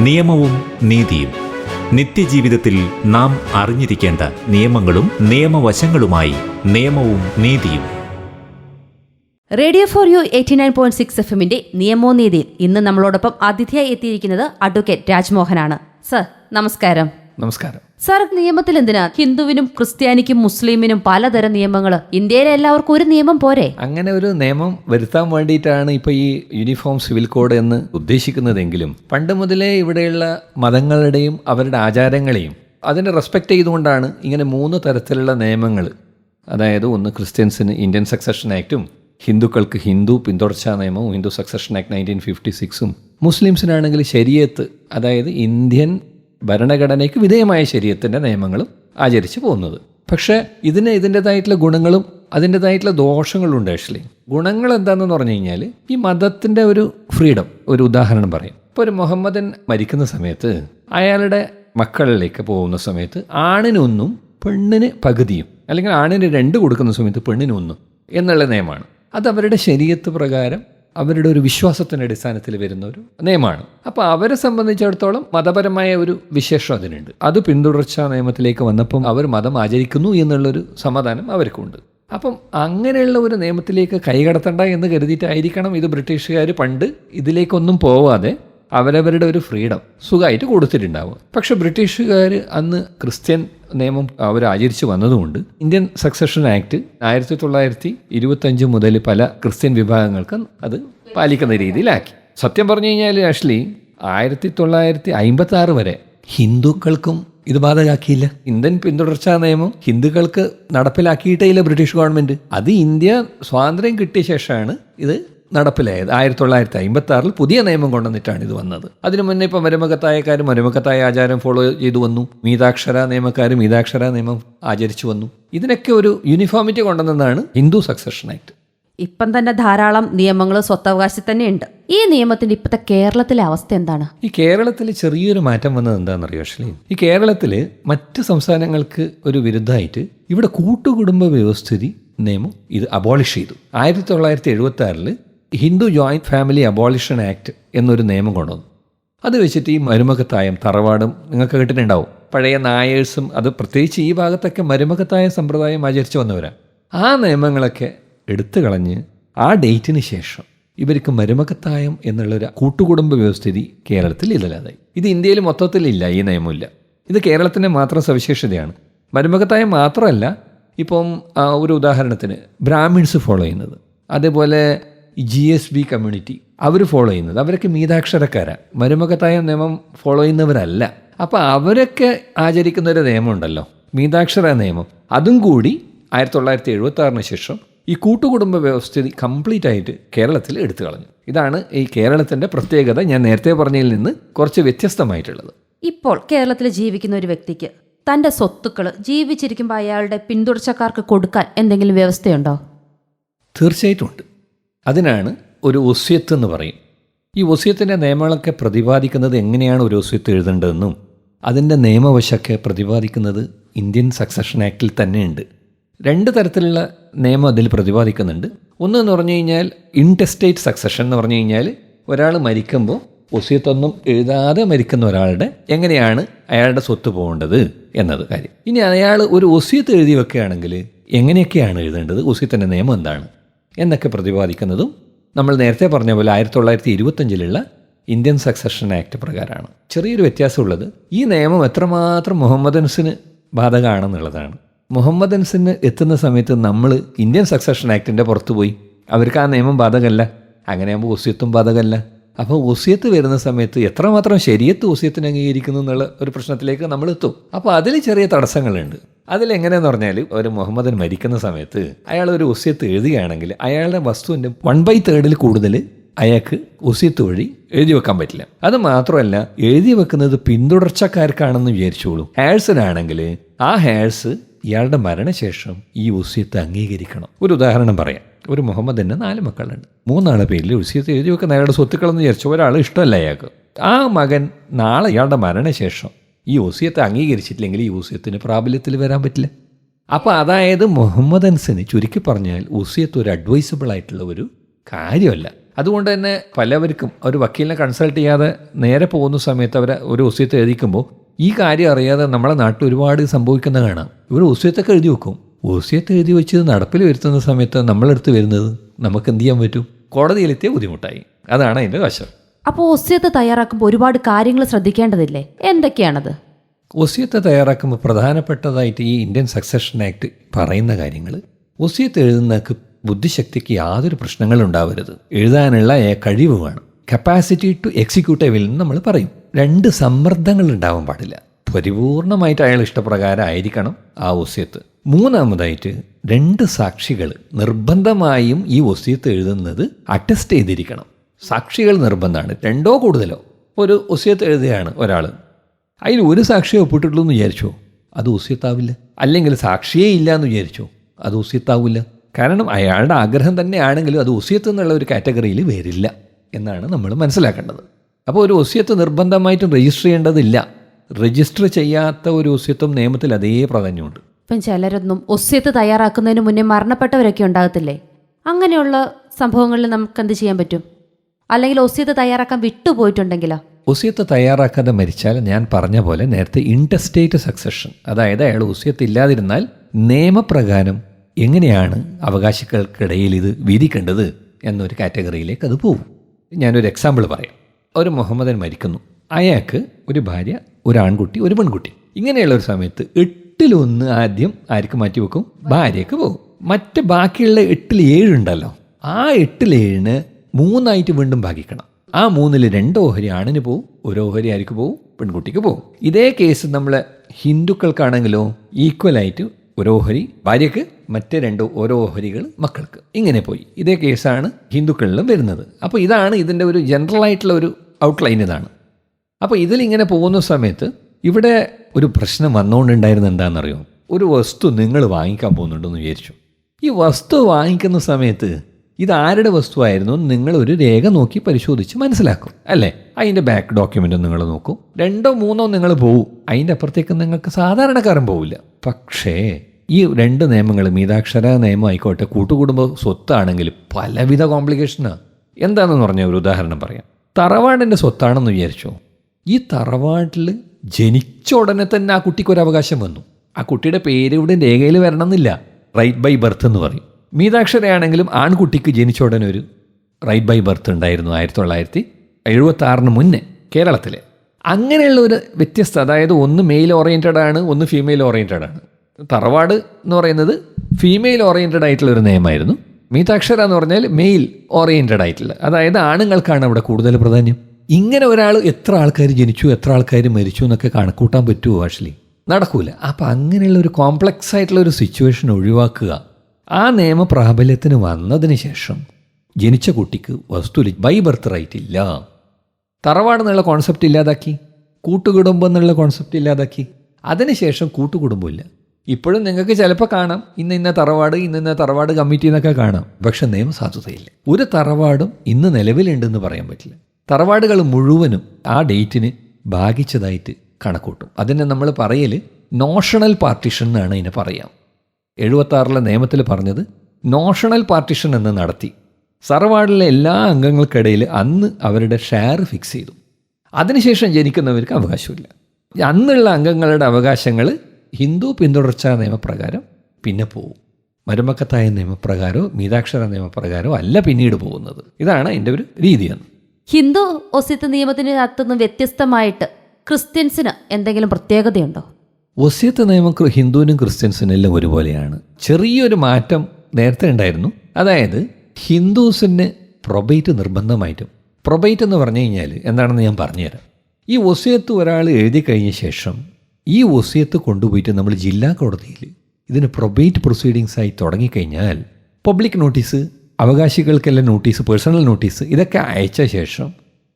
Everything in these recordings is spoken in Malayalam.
നിയമവും നീതിയും. നിത്യജീവിതത്തിൽ നാം അറിഞ്ഞിരിക്കേണ്ട നിയമങ്ങളും നിയമവശങ്ങളുമായി നിയമവും നീതിയും. Radio for you eighty nine point six F എമ്മിന്റെ നിയമോനീതിയിൽ ഇന്ന് നമ്മളോടൊപ്പം അതിഥിയായി എത്തിയിരിക്കുന്നത് അഡ്വക്കേറ്റ് രാജ്മോഹനാണ്. സർ നമസ്കാരം. നമസ്കാരം. സാർ നിയമത്തിൽ എന്തിനാ? ഹിന്ദുവിനും ക്രിസ്ത്യാനിക്കും മുസ്ലിമിനും പലതരം നിയമങ്ങൾ ഇന്ത്യയിലെ എല്ലാവർക്കും ഒരു നിയമം പോരെ? അങ്ങനെ ഒരു നിയമം വരുത്താൻ വേണ്ടിയിട്ടാണ് ഇപ്പോൾ ഈ യൂണിഫോം സിവിൽ കോഡ് എന്ന് ഉദ്ദേശിക്കുന്നതെങ്കിലും പണ്ട് മുതലേ ഇവിടെയുള്ള മതങ്ങളുടെയും അവരുടെ ആചാരങ്ങളെയും അതിനെ റെസ്പെക്ട് ചെയ്തുകൊണ്ടാണ് ഇങ്ങനെ മൂന്ന് തരത്തിലുള്ള നിയമങ്ങൾ. അതായത് ഒന്ന് ക്രിസ്ത്യൻസിന് ഇന്ത്യൻ സക്സഷൻ ആക്റ്റും ഹിന്ദുക്കൾക്ക് ഹിന്ദു പിന്തുടർച്ചാ നിയമവും Hindu succession act nineteen fifty സിക്സും മുസ്ലിംസിനാണെങ്കിൽ ശരിയത്ത് അതായത് ഇന്ത്യൻ ഭരണഘടനയ്ക്ക് വിധേയമായ ശരീരത്തിന്റെ നിയമങ്ങളും ആചരിച്ചു പോകുന്നത്. പക്ഷേ ഇതിന് ഇതിന്റെതായിട്ടുള്ള ഗുണങ്ങളും അതിന്റെതായിട്ടുള്ള ദോഷങ്ങളും ഉണ്ട് ആക്ച്വലി. ഗുണങ്ങൾ എന്താണെന്ന് പറഞ്ഞു കഴിഞ്ഞാൽ ഈ മതത്തിന്റെ ഒരു ഫ്രീഡം ഒരു ഉദാഹരണം പറയും. ഇപ്പോൾ ഒരു മുഹമ്മദൻ മരിക്കുന്ന സമയത്ത് അയാളുടെ മക്കളിലേക്ക് പോകുന്ന സമയത്ത് ആണിനൊന്നും പെണ്ണിന് പകുതിയും അല്ലെങ്കിൽ ആണിന് രണ്ട് കൊടുക്കുന്ന സമയത്ത് പെണ്ണിനൊന്നും എന്നുള്ള നിയമമാണ്. അത് അവരുടെ ശരീരത്ത് പ്രകാരം അവരുടെ ഒരു വിശ്വാസത്തിന്റെ അടിസ്ഥാനത്തിൽ വരുന്ന ഒരു നിയമമാണ്. അപ്പോൾ അവരെ സംബന്ധിച്ചിടത്തോളം മതപരമായ ഒരു വിശേഷം അതിനുണ്ട്. അത് പിന്തുടർച്ചാ നിയമത്തിലേക്ക് വന്നപ്പം അവർ മതം ആചരിക്കുന്നു എന്നുള്ളൊരു സമാധാനം അവർക്കുണ്ട്. അപ്പം അങ്ങനെയുള്ള ഒരു നിയമത്തിലേക്ക് കൈകടത്തണ്ട എന്ന് കരുതിയിട്ടായിരിക്കണം ഇത് ബ്രിട്ടീഷുകാർ പണ്ട് ഇതിലേക്കൊന്നും പോവാതെ അവരവരുടെ ഒരു ഫ്രീഡം സുഖമായിട്ട് കൊടുത്തിട്ടുണ്ടാവും പക്ഷെ ബ്രിട്ടീഷുകാർ അന്ന് ക്രിസ്ത്യൻ നിയമം അവർ ആചരിച്ചു വന്നതുകൊണ്ട് ഇന്ത്യൻ സക്സഷൻ ആക്ട് ആയിരത്തി തൊള്ളായിരത്തി ഇരുപത്തഞ്ച് മുതൽ പല ക്രിസ്ത്യൻ വിഭാഗങ്ങൾക്ക് അത് പാലിക്കുന്ന രീതിയിലാക്കി. സത്യം പറഞ്ഞു കഴിഞ്ഞാൽ ആക്ച്വലി ആയിരത്തി തൊള്ളായിരത്തി അമ്പത്തി ആറ് വരെ ഹിന്ദുക്കൾക്കും ഇത് ബാധകാക്കിയില്ല ഇന്ത്യൻ പിന്തുടർച്ചാ നിയമം ഹിന്ദുക്കൾക്ക് നടപ്പിലാക്കിയിട്ടേ ഇല്ല ബ്രിട്ടീഷ് ഗവൺമെന്റ്. അത് ഇന്ത്യ സ്വാതന്ത്ര്യം കിട്ടിയ ശേഷമാണ് ഇത് നടപ്പിലായത്. ആയിരത്തി തൊള്ളായിരത്തി അമ്പത്തി ആറിൽ പുതിയ നിയമം കൊണ്ടുവന്നിട്ടാണ് ഇത് വന്നത്. അതിനു മുന്നേ ഇപ്പം മരുമകത്തായക്കാർ മരുമകത്തായ ആചാരം ഫോളോ ചെയ്തു വന്നു. മീതാക്ഷര നിയമക്കാർ മീതാക്ഷര നിയമം ആചരിച്ചു വന്നു. ഇതിനൊക്കെ ഒരു യൂണിഫോമിറ്റി കൊണ്ടുവന്നതാണ് ഹിന്ദു സക്സഷൻ ആക്ട് ഇപ്പം തന്നെ ധാരാളം നിയമങ്ങൾ സ്വത്തവകാശത്തിൽ തന്നെയുണ്ട്. ഈ നിയമത്തിന്റെ ഇപ്പോഴത്തെ കേരളത്തിലെ അവസ്ഥ എന്താണ്? ഈ കേരളത്തിൽ ചെറിയൊരു മാറ്റം വന്നത് എന്താണെന്നറിയോ അശ്ലി ഈ കേരളത്തിൽ മറ്റ് സംസ്ഥാനങ്ങൾക്ക് ഒരു വിരുദ്ധമായിട്ട് ഇവിടെ കൂട്ടുകുടുംബ വ്യവസ്ഥിതി നിയമം ഇത് അബോളിഷ് ചെയ്തു. ആയിരത്തി തൊള്ളായിരത്തി എഴുപത്തി ആറിൽ Hindu joint family abolition act എന്നൊരു നിയമം കൊണ്ടുവന്നു. അത് വെച്ചിട്ട് ഈ മരുമകത്തായം തറവാടും നിങ്ങൾക്ക് കേട്ടിട്ടുണ്ടാവും പഴയ നായേഴ്സും അത് പ്രത്യേകിച്ച് ഈ ഭാഗത്തൊക്കെ മരുമകത്തായ സമ്പ്രദായം ആചരിച്ചു വന്നവരാണ് ആ നിയമങ്ങളൊക്കെ എടുത്തു കളഞ്ഞ് ആ ഡേറ്റിന് ശേഷം ഇവർക്ക് മരുമകത്തായം എന്നുള്ളൊരു കൂട്ടുകുടുംബ വ്യവസ്ഥിതി കേരളത്തിൽ ഇല്ലാതായി. ഇത് ഇന്ത്യയിൽ മൊത്തത്തിലില്ല ഈ നിയമമില്ല. ഇത് കേരളത്തിന്റെ മാത്രം സവിശേഷതയാണ്. മരുമകത്തായം മാത്രമല്ല ഇപ്പം ഒരു ഉദാഹരണത്തിന് ബ്രാഹ്മിൺസ് ഫോളോ ചെയ്യുന്നത്. അതേപോലെ ജി എസ് ബി കമ്മ്യൂണിറ്റി അവർ ഫോളോ ചെയ്യുന്നത്. അവരൊക്കെ മീതാക്ഷരക്കാരാണ് മരുമകത്തായ നിയമം ഫോളോ ചെയ്യുന്നവരല്ല. അപ്പോൾ അവരൊക്കെ ആചരിക്കുന്ന ഒരു നിയമമുണ്ടല്ലോ. മീതാക്ഷര നിയമം. അതും കൂടി ആയിരത്തി തൊള്ളായിരത്തി എഴുപത്തി ആറിന് ശേഷം ഈ കൂട്ടുകുടുംബ വ്യവസ്ഥിതി കംപ്ലീറ്റ് ആയിട്ട് കേരളത്തിൽ എടുത്തു കളഞ്ഞു. ഇതാണ് ഈ കേരളത്തിന്റെ പ്രത്യേകത. ഞാൻ നേരത്തെ പറഞ്ഞതിൽ നിന്ന് കുറച്ച് വ്യത്യസ്തമായിട്ടുള്ളത്. ഇപ്പോൾ കേരളത്തിൽ ജീവിക്കുന്ന ഒരു വ്യക്തിക്ക് തന്റെ സ്വത്തുക്കൾ ജീവിച്ചിരിക്കുമ്പോൾ അയാളുടെ പിന്തുടർച്ചക്കാർക്ക് കൊടുക്കാൻ എന്തെങ്കിലും വ്യവസ്ഥയുണ്ടോ? തീർച്ചയായിട്ടും ഉണ്ട്. അതിനാണ് ഒരു ഒസ്യത്ത് എന്ന് പറയും. ഈ ഒസ്യത്തിന്റെ നിയമങ്ങളൊക്കെ പ്രതിപാദിക്കുന്നത് എങ്ങനെയാണ് ഒരു ഒസ്യത്ത് എഴുതേണ്ടതെന്നും അതിന്റെ നിയമവശമൊക്കെ പ്രതിപാദിക്കുന്നത് ഇന്ത്യൻ സക്സഷൻ ആക്റ്റിൽ തന്നെയുണ്ട്. രണ്ട് തരത്തിലുള്ള നിയമം അതിൽ പ്രതിപാദിക്കുന്നുണ്ട്. ഒന്ന് എന്ന് പറഞ്ഞു കഴിഞ്ഞാൽ ഇൻടെസ്റ്റേറ്റ് സക്സഷൻ എന്ന് പറഞ്ഞു കഴിഞ്ഞാൽ ഒരാൾ മരിക്കുമ്പോൾ ഒസ്യത്തൊന്നും എഴുതാതെ മരിക്കുന്ന ഒരാളുടെ എങ്ങനെയാണ് അയാളുടെ സ്വത്ത് പോകേണ്ടത് എന്നത് കാര്യം. ഇനി അയാൾ ഒരു ഒസ്യത്ത് എഴുതി വെക്കുകയാണെങ്കിൽ എങ്ങനെയൊക്കെയാണ് എഴുതേണ്ടത്? ഒസ്യത്തിന്റെ നിയമം എന്താണ്? എന്നൊക്കെ പ്രതിപാദിക്കുന്നതും നമ്മൾ നേരത്തെ പറഞ്ഞ പോലെ ആയിരത്തി തൊള്ളായിരത്തി ഇരുപത്തഞ്ചിലുള്ള ഇന്ത്യൻ സക്സഷൻ ആക്ട് പ്രകാരമാണ്. ചെറിയൊരു വ്യത്യാസമുള്ളത് ഈ നിയമം എത്രമാത്രം മുഹമ്മദൻസിന് ബാധകമാണെന്നുള്ളതാണ് മുഹമ്മദൻസിന് എത്തുന്ന സമയത്ത് നമ്മൾ ഇന്ത്യൻ സക്സഷൻ ആക്ടിന്റെ പുറത്ത് പോയി അവർക്ക് ആ നിയമം ബാധകമല്ല അങ്ങനെയാകുമ്പോൾ ഒസ്യത്വം ബാധകമല്ല. അപ്പോൾ ഒസ്യത്ത് വരുന്ന സമയത്ത് എത്രമാത്രം ശരിയത്ത് ഒസ്യത്തിന് അംഗീകരിക്കുന്നു എന്നുള്ള ഒരു പ്രശ്നത്തിലേക്ക് നമ്മൾ എത്തും അപ്പോൾ അതിൽ ചെറിയ തടസ്സങ്ങളുണ്ട്. അതിലെങ്ങനെയെന്ന് പറഞ്ഞാൽ ഒരു മുഹമ്മദൻ മരിക്കുന്ന സമയത്ത് അയാൾ ഒരു ഒസ്യത്ത് എഴുതുകയാണെങ്കിൽ അയാളുടെ വസ്തുവിന്റെ വൺ ബൈ തേർഡിൽ കൂടുതൽ അയാൾക്ക് ഒസ്യത്ത് വഴി എഴുതി വെക്കാൻ പറ്റില്ല. അത് മാത്രമല്ല എഴുതി വെക്കുന്നത് പിന്തുടർച്ചക്കാർക്കാണെന്ന് വിചാരിച്ചോളൂ. ഹേഴ്സിനാണെങ്കിൽ ആ ഹേഴ്സ് ഇയാളുടെ മരണശേഷം ഈ ഒസ്യത്ത് അംഗീകരിക്കണം. ഒരു ഉദാഹരണം പറയാം. ഒരു മുഹമ്മദിന് നാല് മക്കളുണ്ട്. മൂന്നാളെ പേരിൽ ഉസീത്ത് എഴുതി വെക്കുന്ന അയാളുടെ സ്വത്തുക്കളെന്ന് വിചാരിച്ചു ഒരാൾ ഇഷ്ടമല്ല അയാൾക്ക്. ആ മകൻ നാളെ ഇയാളുടെ മരണശേഷം ഈ ഒസിയത്തെ അംഗീകരിച്ചിട്ടില്ലെങ്കിൽ ഈ ഒസിയത്തിന് പ്രാബല്യത്തിൽ വരാൻ പറ്റില്ല. അപ്പോൾ അതായത് മുഹമ്മദൻസിന് ചുരുക്കി പറഞ്ഞാൽ ഒസിയത്ത് ഒരു അഡ്വൈസബിൾ ആയിട്ടുള്ള ഒരു കാര്യമല്ല. അതുകൊണ്ട് തന്നെ പലവർക്കും ഒരു വക്കീലിനെ കൺസൾട്ട് ചെയ്യാതെ നേരെ പോകുന്ന സമയത്ത് അവരെ ഒരു ഒസ്യത്ത് എഴുതിക്കുമ്പോൾ ഈ കാര്യം അറിയാതെ നമ്മളെ നാട്ടിൽ ഒരുപാട് സംഭവിക്കുന്ന കാണാം. ഇവർ ഒസ്യത്തൊക്കെ എഴുതി വെക്കും. ഒസ്യത്ത് എഴുതി വെച്ച് നടപ്പിൽ വരുത്തുന്ന സമയത്ത് നമ്മളെടുത്ത് വരുന്നത് നമുക്ക് എന്ത് ചെയ്യാൻ പറ്റും? കോടതിയിലെത്തിയ ബുദ്ധിമുട്ടായി. അതാണ് അതിന്റെ വശം. അപ്പോൾ ഒസ്യത്ത് തയ്യാറാക്കുമ്പോൾ ഒരുപാട് കാര്യങ്ങൾ ശ്രദ്ധിക്കേണ്ടതില്ലേ? എന്തൊക്കെയാണത്? ഒസിയത്ത് തയ്യാറാക്കുമ്പോൾ പ്രധാനപ്പെട്ടതായിട്ട് ഈ ഇന്ത്യൻ സക്സഷൻ ആക്ട് പറയുന്ന കാര്യങ്ങൾ ഒസിയത്ത് എഴുതുന്നവർക്ക് ബുദ്ധിശക്തിക്ക് യാതൊരു പ്രശ്നങ്ങളും ഉണ്ടാവരുത്. എഴുതാനുള്ള കഴിവ് വേണം. കപ്പാസിറ്റി ടു എക്സിക്യൂട്ട് വിൽ എന്ന് നമ്മൾ പറയും. രണ്ട് സമ്മർദ്ദങ്ങൾ ഉണ്ടാവാൻ പാടില്ല. പരിപൂർണമായിട്ട് അയാൾ ഇഷ്ടപ്രകാരം ആയിരിക്കണം ആ ഒസ്യത്ത് മൂന്നാമതായിട്ട് രണ്ട് സാക്ഷികൾ നിർബന്ധമായും ഈ ഒസ്യത്ത് എഴുതുന്നത് അറ്റസ്റ്റ് ചെയ്തിരിക്കണം. സാക്ഷികൾ നിർബന്ധമാണ്. രണ്ടോ കൂടുതലോ. ഒരു ഒസ്യത്ത് എഴുതുകയാണ് ഒരാൾ അതിൽ ഒരു സാക്ഷിയെ ഒപ്പിട്ടിട്ടുള്ളൂ എന്ന് വിചാരിച്ചോ? അത് ഒസിയത്താവില്ല അല്ലെങ്കിൽ സാക്ഷിയേ ഇല്ല എന്ന് വിചാരിച്ചോ? അത് ഒസിയത്താവില്ല കാരണം അയാളുടെ ആഗ്രഹം തന്നെയാണെങ്കിലും അത് ഒസിയത്ത് എന്നുള്ള ഒരു കാറ്റഗറിയിൽ വരില്ല എന്നാണ് നമ്മൾ മനസ്സിലാക്കേണ്ടത്. അപ്പോൾ ഒരു ഒസ്യത്ത് നിർബന്ധമായിട്ടും രജിസ്റ്റർ ചെയ്യേണ്ടതില്ല. രജിസ്റ്റർ ചെയ്യാത്ത ഒരു ഒസ്യത്വം നിയമത്തിൽ അതേ പ്രാധാന്യമുണ്ട്. ഇപ്പം ചിലരൊന്നും ഒസ്യത്ത് തയ്യാറാക്കുന്നതിന് മുന്നേ മരണപ്പെട്ടവരൊക്കെ ഉണ്ടാകത്തില്ലേ? അങ്ങനെയുള്ള സംഭവങ്ങളിൽ നമുക്ക് എന്ത് ചെയ്യാൻ പറ്റും? അല്ലെങ്കിൽ ഒസ്യത്ത് തയ്യാറാക്കാൻ വിട്ടുപോയിട്ടുണ്ടെങ്കിലോ? ഒസ്യത്ത് തയ്യാറാക്കാതെ മരിച്ചാൽ ഞാൻ പറഞ്ഞ പോലെ നേരത്തെ ഇന്റർസ്റ്റേറ്റ് സക്സഷൻ അതായത് അയാൾ ഒസ്യത്ത് ഇല്ലാതിരുന്നാൽ നിയമപ്രകാരം എങ്ങനെയാണ് അവകാശികൾക്കിടയിൽ ഇത് വിധിക്കേണ്ടത് എന്നൊരു കാറ്റഗറിയിലേക്ക് അത് പോകും ഞാനൊരു എക്സാമ്പിൾ പറയാം. ഒരു മുഹമ്മദൻ മരിക്കുന്നു. അയാൾക്ക് ഒരു ഭാര്യ ഒരു ആൺകുട്ടി ഒരു പെൺകുട്ടി. ഇങ്ങനെയുള്ള ഒരു സമയത്ത് എട്ടിലൊന്ന് ആദ്യം ആർക്ക് മാറ്റി വെക്കും? ഭാര്യയ്ക്ക് പോകും. മറ്റ് ബാക്കിയുള്ള എട്ടിൽ ഏഴുണ്ടല്ലോ ആ എട്ടിൽ ഏഴിന് മൂന്നായിട്ട് വീണ്ടും ഭാഗിക്കണം. ആ മൂന്നിൽ രണ്ടോ ഓഹരി ആണിന് പോവും ഒരു ഓഹരി ആർക്ക് പോവും? പെൺകുട്ടിക്ക് പോവും. ഇതേ കേസ് നമ്മൾ ഹിന്ദുക്കൾക്കാണെങ്കിലോ ഈക്വലായിട്ട് ഒരു ഓഹരി ഭാര്യയ്ക്ക് മറ്റേ രണ്ട് ഓരോ ഓഹരികൾ മക്കൾക്ക്. ഇങ്ങനെ പോയി. ഇതേ കേസാണ് ഹിന്ദുക്കളിലും വരുന്നത്. അപ്പോൾ ഇതാണ് ഇതിന്റെ ഒരു ജനറൽ ആയിട്ടുള്ള ഒരു ഔട്ട്ലൈൻ ഇതാണ്. അപ്പോൾ ഇതിലിങ്ങനെ പോകുന്ന സമയത്ത് ഇവിടെ ഒരു പ്രശ്നം വന്നുകൊണ്ടുണ്ടായിരുന്ന എന്താണെന്നറിയോ? ഒരു വസ്തു നിങ്ങൾ വാങ്ങിക്കാൻ പോകുന്നുണ്ടെന്ന് വിചാരിച്ചു. ഈ വസ്തു വാങ്ങിക്കുന്ന സമയത്ത് ഇത് ആരുടെ വസ്തുവായിരുന്നു നിങ്ങൾ ഒരു രേഖ നോക്കി പരിശോധിച്ച് മനസ്സിലാക്കും അല്ലേ? അതിന്റെ ബാക്ക് ഡോക്യുമെന്റ് നിങ്ങൾ നോക്കും. രണ്ടോ മൂന്നോ നിങ്ങൾ പോവും. അതിന്റെ അപ്പുറത്തേക്ക് നിങ്ങൾക്ക് സാധാരണക്കാരൻ പോവില്ല. പക്ഷേ ഈ രണ്ട് നിയമങ്ങൾ മീതാക്ഷര നിയമം ആയിക്കോട്ടെ കൂട്ടുകുടുംബ സ്വത്താണെങ്കിൽ പലവിധ കോംപ്ലിക്കേഷനാണ് എന്താണെന്ന് പറഞ്ഞ ഒരു ഉദാഹരണം പറയാം. തറവാടിന്റെ സ്വത്താണെന്ന് വിചാരിച്ചു? ഈ തറവാട്ടിൽ ജനിച്ച ഉടനെ തന്നെ ആ കുട്ടിക്ക് ഒരു അവകാശം വന്നു. ആ കുട്ടിയുടെ പേര് ഇവിടെ രേഖയിൽ വരണമെന്നില്ല. റൈറ്റ് ബൈ ബർത്ത് എന്ന് പറയും. മീതാക്ഷരയാണെങ്കിലും ആൺകുട്ടിക്ക് ജനിച്ച ഉടനെ ഒരു റൈറ്റ് ബൈ ബർത്ത് ഉണ്ടായിരുന്നു ആയിരത്തി തൊള്ളായിരത്തി എഴുപത്തി ആറിന് മുന്നേ കേരളത്തിൽ അങ്ങനെയുള്ള ഒരു വ്യത്യസ്ത അതായത് ഒന്ന് മെയിൽ ഓറിയന്റഡ് ആണ് ഒന്ന് ഫീമെയിൽ ഓറിയന്റഡ് ആണ്. തറവാട് എന്ന് പറയുന്നത് ഫീമെയിൽ ഓറിയന്റഡ് ആയിട്ടുള്ള ഒരു നിയമമായിരുന്നു. മീതാക്ഷര എന്ന് പറഞ്ഞാൽ മെയിൽ ഓറിയന്റഡ് ആയിട്ടുള്ള. അതായത് ആണുങ്ങൾക്കാണ് അവിടെ കൂടുതൽ പ്രാധാന്യം. ഇങ്ങനെ ഒരാൾ എത്ര ആൾക്കാർ ജനിച്ചു എത്ര ആൾക്കാർ മരിച്ചു എന്നൊക്കെ കണക്കൂട്ടാൻ പറ്റുമോ ആഷ്ലി നടക്കൂല. അപ്പം അങ്ങനെയുള്ള ഒരു കോംപ്ലക്സ് ആയിട്ടുള്ള ഒരു സിറ്റുവേഷൻ ഒഴിവാക്കുക. ആ നിയമ പ്രാബല്യത്തിന് വന്നതിന് ശേഷം ജനിച്ച കുട്ടിക്ക് വസ്തു ബൈ ബർത്ത് റൈറ്റ് ഇല്ല. തറവാടെന്നുള്ള കോൺസെപ്റ്റ് ഇല്ലാതാക്കി. കൂട്ടുകുടുംബം എന്നുള്ള കോൺസെപ്റ്റ് ഇല്ലാതാക്കി. അതിനുശേഷം കൂട്ടുകുടുംബമില്ല ഇപ്പോഴും നിങ്ങൾക്ക് ചിലപ്പോൾ കാണാം. ഇന്ന് ഇന്ന തറവാട് ഇന്ന് ഇന്ന തറവാട് കമ്മിറ്റി എന്നൊക്കെ കാണാം. പക്ഷെ നിയമസാധുതയില്ല. ഒരു തറവാടും ഇന്ന് നിലവിലുണ്ടെന്ന് പറയാൻ പറ്റില്ല. തറവാടുകൾ മുഴുവനും ആ ഡേറ്റിന് ഭാഗിച്ചതായിട്ട് കണക്കൂട്ടും. അതിനെ നമ്മൾ പറയൽ നോഷണൽ പാർട്ടിഷൻ എന്നാണ് ഇതിനെ പറയാം. എഴുപത്താറിലെ നിയമത്തിൽ പറഞ്ഞത് നോഷണൽ പാർട്ടിഷൻ എന്ന് നടത്തി. സർവാർഡിലെ എല്ലാ അംഗങ്ങൾക്കിടയിൽ അന്ന് അവരുടെ ഷെയർ ഫിക്സ് ചെയ്തു. അതിനുശേഷം ജനിക്കുന്നവർക്ക് അവകാശമില്ല. അന്നുള്ള അംഗങ്ങളുടെ അവകാശങ്ങൾ ഹിന്ദു പിന്തുടർച്ചാ നിയമപ്രകാരം പിന്നെ പോവും. മരുമക്കത്തായ നിയമപ്രകാരമോ മീതാക്ഷര നിയമപ്രകാരമോ അല്ല പിന്നീട് പോകുന്നത്. ഇതാണ് അതിന്റെ ഒരു രീതിയെന്ന്. ഹിന്ദു ഒസിത്ത് നിയമത്തിന് അകത്തുനിന്ന് വ്യത്യസ്തമായിട്ട് ക്രിസ്ത്യൻസിന് എന്തെങ്കിലും പ്രത്യേകതയുണ്ടോ? ഒസിയത്ത് നിയമം ഹിന്ദുവിനും ക്രിസ്ത്യൻസിനും എല്ലാം ഒരുപോലെയാണ്. ചെറിയൊരു മാറ്റം നേരത്തെ ഉണ്ടായിരുന്നു. അതായത് ഹിന്ദുസിന് പ്രൊബൈറ്റ് നിർബന്ധമായിട്ടും. പ്രൊബൈറ്റ് എന്ന് പറഞ്ഞു കഴിഞ്ഞാൽ എന്താണെന്ന് ഞാൻ പറഞ്ഞുതരാം. ഈ ഒസിയത്ത് ഒരാൾ എഴുതി കഴിഞ്ഞ ശേഷം ഈ ഒസിയത്ത് കൊണ്ടുപോയിട്ട് നമ്മൾ ജില്ലാ കോടതിയിൽ ഇതിന് പ്രൊബൈറ്റ് പ്രൊസീഡിങ്സ് ആയി തുടങ്ങിക്കഴിഞ്ഞാൽ പബ്ലിക് നോട്ടീസ് അവകാശികൾക്കെല്ലാം നോട്ടീസ് പേഴ്സണൽ നോട്ടീസ് ഇതൊക്കെ അയച്ച ശേഷം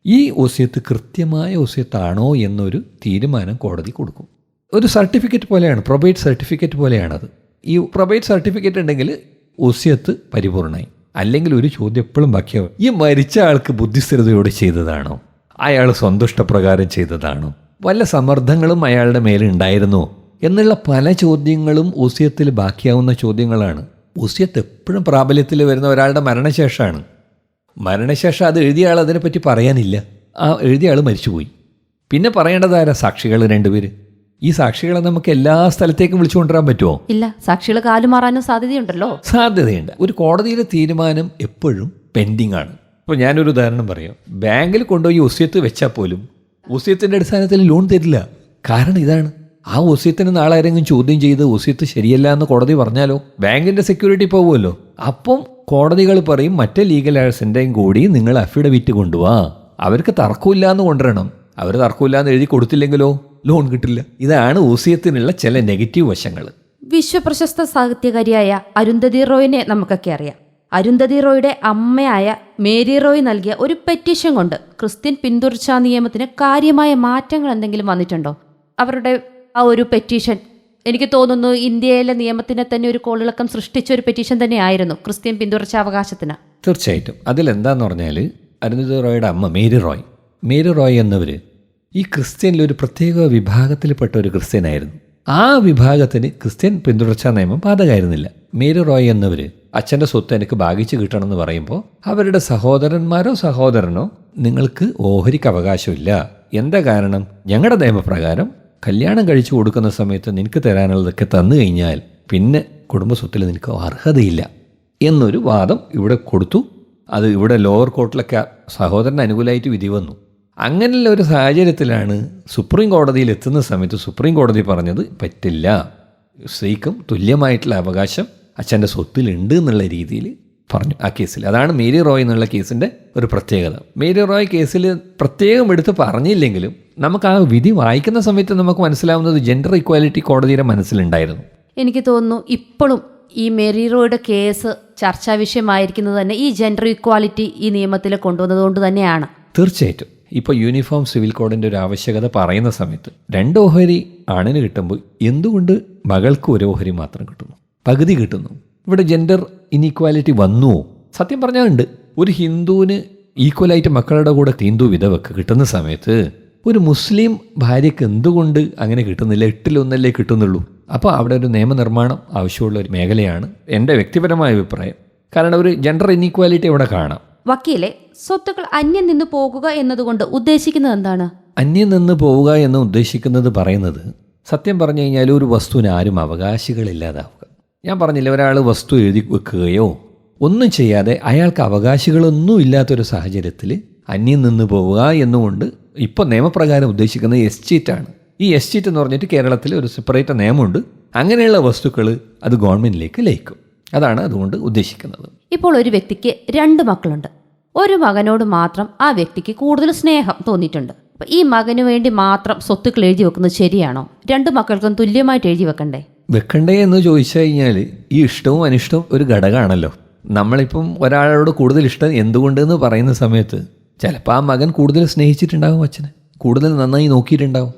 ഈ ഒസ്യത്ത് കൃത്യമായ ഒസ്യത്താണോ എന്നൊരു തീരുമാനം കോടതി കൊടുക്കും. ഒരു സർട്ടിഫിക്കറ്റ് പോലെയാണ് പ്രൊബൈറ്റ് സർട്ടിഫിക്കറ്റ് പോലെയാണത്. ഈ പ്രൊബൈറ്റ് സർട്ടിഫിക്കറ്റ് ഉണ്ടെങ്കിൽ ഒസ്യത്ത് പരിപൂർണമായി. അല്ലെങ്കിൽ ഒരു ചോദ്യം എപ്പോഴും ബാക്കിയാവും ഈ മരിച്ച ആൾക്ക് ബുദ്ധിസ്ഥിരതയോടെ ചെയ്തതാണോ? അയാൾ സന്തുഷ്ടപ്രകാരം ചെയ്തതാണോ? വല്ല സമ്മർദ്ദങ്ങളും അയാളുടെ മേലുണ്ടായിരുന്നോ എന്നുള്ള പല ചോദ്യങ്ങളും ഒസ്യത്തിൽ ബാക്കിയാവുന്ന ചോദ്യങ്ങളാണ്. ഒസ്യത്ത് എപ്പോഴും പ്രാബല്യത്തിൽ വരുന്ന ഒരാളുടെ മരണശേഷമാണ്. മരണശേഷം അത് എഴുതിയ ആൾ അതിനെപ്പറ്റി പറയാനില്ല. ആ എഴുതിയ ആൾ മരിച്ചുപോയി. പിന്നെ പറയേണ്ടതാരാ സാക്ഷികൾ രണ്ടുപേര്. ഈ സാക്ഷികളെ നമുക്ക് എല്ലാ സ്ഥലത്തേക്കും വിളിച്ചുകൊണ്ടുവരാൻ പറ്റുമോ? ഇല്ല സാക്ഷികൾ കാലുമാറാനും സാധ്യതയുണ്ടല്ലോ. സാധ്യതയുണ്ട്. ഒരു കോടതിയിലെ തീരുമാനം എപ്പോഴും പെൻഡിങ് ആണ് ഇപ്പോൾ ഞാനൊരു ഉദാഹരണം പറയാം. ബാങ്കിൽ കൊണ്ടുപോയി ഉസ്യത്ത് വെച്ചാൽ പോലും ഉസ്യത്തിന്റെ അടിസ്ഥാനത്തിൽ ലോൺ തരില്ല. കാരണം ഇതാണ്. ആ ഒസ്യത്തിന് നാളെ ആരെങ്കിലും ചോദ്യം ചെയ്ത് ഒസ്യത്ത് ശരിയല്ല എന്ന് കോടതി പറഞ്ഞാലോ? ബാങ്കിന്റെ സെക്യൂരിറ്റി പോകുമല്ലോ അപ്പം കോടതികൾ പറയും മറ്റേ ലീഗൽ ഏഴ്സിന്റെയും കൂടി നിങ്ങൾ അഫിഡവിറ്റ് കൊണ്ടുപോവാ അവർക്ക് തർക്കമില്ല എന്ന് കൊണ്ടുവരണം. അവർ തർക്കമില്ല എന്ന് എഴുതി കൊടുത്തില്ലെങ്കിലോ? ലോൺ കിട്ടില്ല. ഇതാണ് ഒസ്യത്തിനുള്ള ചില നെഗറ്റീവ് വശങ്ങൾ വിശ്വപ്രശസ്ത സാഹിത്യകാരിയായ അരുന്ധതി റോയിനെ നമുക്കൊക്കെ അറിയാം. അരുന്ധതി റോയുടെ അമ്മയായ മേരി റോയ് നൽകിയ ഒരു പെറ്റീഷൻ കൊണ്ട് ക്രിസ്ത്യൻ പിന്തുടർച്ചാ നിയമത്തിന് കാര്യമായ മാറ്റങ്ങൾ എന്തെങ്കിലും വന്നിട്ടുണ്ടോ? അവരുടെ ആ ഒരു പെറ്റീഷൻ എനിക്ക് തോന്നുന്നു ഇന്ത്യയിലെ നിയമത്തിനെ തന്നെ ഒരു കോളിളക്കം സൃഷ്ടിച്ച ഒരു പെറ്റീഷൻ തന്നെയായിരുന്നു ക്രിസ്ത്യൻ പിന്തുടർച്ചാവകാശത്തിന്. തീർച്ചയായിട്ടും. അതിലെന്താന്ന് പറഞ്ഞാൽ അരുന്ധതി റോയുടെ അമ്മ മേരി റോയ്. മേരി റോയ് എന്നവർ ഈ ക്രിസ്ത്യനിൽ ഒരു പ്രത്യേക വിഭാഗത്തിൽപ്പെട്ട ഒരു ക്രിസ്ത്യനായിരുന്നു. ആ വിഭാഗത്തിന് ക്രിസ്ത്യൻ പിന്തുടർച്ചാ നിയമം ബാധകമായിരുന്നില്ല. മേരി റോയ് എന്നവർ അച്ഛന്റെ സ്വത്ത് എനിക്ക് ബാഗിച്ചു കിട്ടണം എന്ന് പറയുമ്പോൾ അവരുടെ സഹോദരന്മാരോ സഹോദരനോ നിങ്ങൾക്ക് ഓഹരിക്ക് അവകാശമില്ല. എന്താ കാരണം? ഞങ്ങളുടെ നിയമപ്രകാരം കല്യാണം കഴിച്ചു കൊടുക്കുന്ന സമയത്ത് നിനക്ക് തരാനുള്ളതൊക്കെ തന്നു കഴിഞ്ഞാൽ പിന്നെ കുടുംബസ്വത്തിൽ നിനക്ക് അർഹതയില്ല എന്നൊരു വാദം ഇവിടെ കൊടുത്തു. അത് ഇവിടെ ലോവർ കോർട്ടിലൊക്കെ സഹോദരന് അനുകൂലമായിട്ട് വിധി വന്നു. അങ്ങനെയുള്ള ഒരു സാഹചര്യത്തിലാണ് സുപ്രീം കോടതിയിൽ എത്തുന്ന സമയത്ത് സുപ്രീം കോടതി പറഞ്ഞത് പറ്റില്ല. സ്ത്രീക്കും തുല്യമായിട്ടുള്ള അവകാശം അച്ഛന്റെ സ്വത്തിലുണ്ട് എന്നുള്ള രീതിയിൽ പറഞ്ഞു ആ കേസിൽ. അതാണ് മേരി റോയ് എന്നുള്ള കേസിന്റെ ഒരു പ്രത്യേകത. മേരി റോയ് കേസിൽ പ്രത്യേകം എടുത്ത് പറഞ്ഞില്ലെങ്കിലും നമുക്ക് ആ വിധി വായിക്കുന്ന സമയത്ത് നമുക്ക് മനസ്സിലാവുന്നത് ജെൻഡർ ഇക്വാലിറ്റി കോടതിയുടെ മനസ്സിലുണ്ടായിരുന്നു. എനിക്ക് തോന്നുന്നു ഇപ്പോഴും ഈ മേരി റോയുടെ കേസ് ചർച്ചാ വിഷയമായിരിക്കുന്നത് തന്നെ ഈ ജെൻഡർ ഇക്വാലിറ്റി ഈ നിയമത്തിൽ കൊണ്ടുവന്നതുകൊണ്ട് തന്നെയാണ്. തീർച്ചയായിട്ടും. ഇപ്പോൾ യൂണിഫോം സിവിൽ കോഡിന്റെ ഒരു ആവശ്യകത പറയുന്ന സമയത്ത് രണ്ട് ഓഹരി ആണിന് കിട്ടുമ്പോൾ എന്തുകൊണ്ട് മകൾക്ക് ഒരു ഓഹരി മാത്രം കിട്ടുന്നു? പകുതി കിട്ടുന്നു. ഇവിടെ ജെൻഡർ ഇനീക്വാലിറ്റി വന്നുവോ സത്യം പറഞ്ഞാലുണ്ട്. ഒരു ഹിന്ദുവിന് ഈക്വലായിട്ട് മക്കളുടെ കൂടെ തീന്തു വിധവൊക്കെ കിട്ടുന്ന സമയത്ത് ഒരു മുസ്ലിം ഭാര്യയ്ക്ക് എന്തുകൊണ്ട് അങ്ങനെ കിട്ടുന്നില്ല? എട്ടിലൊന്നല്ലേ കിട്ടുന്നുള്ളൂ. അപ്പോൾ അവിടെ ഒരു നിയമനിർമ്മാണം ആവശ്യമുള്ള ഒരു മേഖലയാണ് എന്റെ വ്യക്തിപരമായ അഭിപ്രായം. കാരണം ഒരു ജെൻഡർ ഇനീക്വാലിറ്റി അവിടെ കാണാം. വക്കീലെ സ്വത്തുക്കൾ അന്യം നിന്ന് പോകുക എന്നതുകൊണ്ട് ഉദ്ദേശിക്കുന്നത് എന്താണ്? അന്യം നിന്ന് പോവുക എന്ന് ഉദ്ദേശിക്കുന്നത് പറയുന്നത് സത്യം പറഞ്ഞു കഴിഞ്ഞാൽ ഒരു വസ്തുവിന് ആരും അവകാശികളില്ലാതാവുക ഞാൻ പറഞ്ഞില്ല ഒരാൾ വസ്തു എഴുതി വെക്കുകയോ ഒന്നും ചെയ്യാതെ അയാൾക്ക് അവകാശികളൊന്നും ഇല്ലാത്തൊരു സാഹചര്യത്തിൽ അന്യം നിന്ന് പോവുക എന്നുകൊണ്ട് ഇപ്പോൾ നിയമപ്രകാരം ഉദ്ദേശിക്കുന്നത് എസ്റ്റേറ്റാണ് ഈ എസ്റ്റേറ്റ് എന്ന് പറഞ്ഞിട്ട് കേരളത്തിൽ ഒരു സെപ്പറേറ്റ് നിയമമുണ്ട്. അങ്ങനെയുള്ള വസ്തുക്കൾ അത് ഗവൺമെന്റിലേക്ക് ലയിക്കും. അതാണ് അതുകൊണ്ട് ഉദ്ദേശിക്കുന്നത്. ഇപ്പോൾ ഒരു വ്യക്തിക്ക് രണ്ട് മക്കളുണ്ട്. ഒരു മകനോട് മാത്രം ആ വ്യക്തിക്ക് കൂടുതൽ സ്നേഹം തോന്നിയിട്ടുണ്ട്. ഈ മകന് വേണ്ടി മാത്രം സ്വത്തുക്കൾ എഴുതി വെക്കുന്നത് ശരിയാണോ? രണ്ട് മക്കൾക്കും തുല്യമായിട്ട് എഴുതി വെക്കണ്ടേ? വെക്കണ്ടേ എന്ന് ചോദിച്ചു കഴിഞ്ഞാൽ ഈ ഇഷ്ടവും അനിഷ്ടവും ഒരു ഘടകമാണല്ലോ. നമ്മളിപ്പം ഒരാളോട് കൂടുതൽ ഇഷ്ടം എന്തുകൊണ്ടെന്ന് പറയുന്ന സമയത്ത് ചിലപ്പോൾ ആ മകൻ കൂടുതൽ സ്നേഹിച്ചിട്ടുണ്ടാവും അച്ഛനെ. കൂടുതൽ നന്നായി നോക്കിയിട്ടുണ്ടാവും.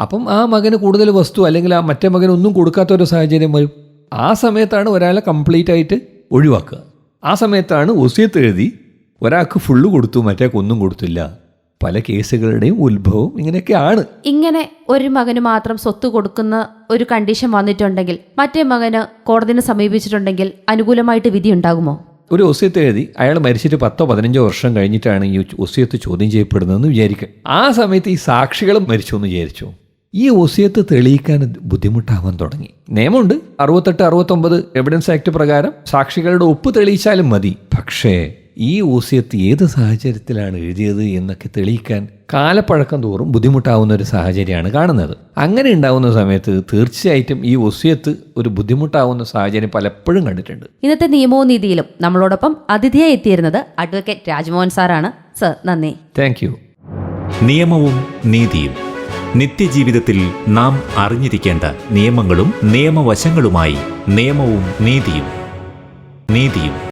അപ്പം ആ മകന് കൂടുതൽ വസ്തു അല്ലെങ്കിൽ ആ മറ്റേ മകന് ഒന്നും കൊടുക്കാത്ത ഒരു സാഹചര്യം വരും. ആ സമയത്താണ് ഒരാളെ കംപ്ലീറ്റ് ആയിട്ട് ഒഴിവാക്കുക. ആ സമയത്താണ് ഒസിയത്ത് എഴുതി ഒരാൾക്ക് ഫുള്ള് കൊടുത്തു മറ്റേക്ക് ഒന്നും കൊടുത്തില്ല. പല കേസുകളുടെയും ഉത്ഭവം ഇങ്ങനെയൊക്കെയാണ്. ഇങ്ങനെ ഒരു മകന് മാത്രം സ്വത്ത് കൊടുക്കുന്ന ഒരു കണ്ടീഷൻ വന്നിട്ടുണ്ടെങ്കിൽ മറ്റേ മകന് കോടതിനെ സമീപിച്ചിട്ടുണ്ടെങ്കിൽ അനുകൂലമായിട്ട് വിധി ഉണ്ടാകുമോ? ഒരു ഒസ്യത്ത് എഴുതി അയാൾ മരിച്ചിട്ട് പത്തോ പതിനഞ്ചോ വർഷം കഴിഞ്ഞിട്ടാണ് ഈ ഒസ്യത്ത് ചോദ്യം ചെയ്യപ്പെടുന്നതെന്ന് വിചാരിക്കുക. ആ സമയത്ത് ഈ സാക്ഷികളും മരിച്ചു എന്ന് വിചാരിച്ചു. ഈ ഒസ്യത്ത് തെളിയിക്കാൻ ബുദ്ധിമുട്ടാവാൻ തുടങ്ങി. നിയമമുണ്ട്. അറുപത്തെട്ട് അറുപത്തൊമ്പത് എവിഡൻസ് ആക്ട് പ്രകാരം സാക്ഷികളുടെ ഒപ്പ് തെളിയിച്ചാലും മതി. പക്ഷേ ഈ ഊസ്യത്ത് ഏത് സാഹചര്യത്തിലാണ് എഴുതിയത് എന്നൊക്കെ തെളിയിക്കാൻ കാലപ്പഴക്കം തോറും ബുദ്ധിമുട്ടാവുന്ന ഒരു സാഹചര്യമാണ് കാണുന്നത്. അങ്ങനെ ഉണ്ടാവുന്ന സമയത്ത് തീർച്ചയായിട്ടും ഈ ഒസ്യത്ത് ഒരു ബുദ്ധിമുട്ടാവുന്ന സാഹചര്യം പലപ്പോഴും കണ്ടിട്ടുണ്ട്. ഇന്നത്തെ നിയമവും നീതിയിലും നമ്മളോടൊപ്പം അതിഥിയായി എത്തിയിരുന്നത് അഡ്വക്കേറ്റ് രാജ്മോഹൻ സാറാണ്. സർ നന്ദി. താങ്ക് യു നിയമവും നീതിയും. നിത്യജീവിതത്തിൽ നാം അറിഞ്ഞിരിക്കേണ്ട നിയമങ്ങളും നിയമവശങ്ങളുമായി നിയമവും നീതിയും. നീതിയും.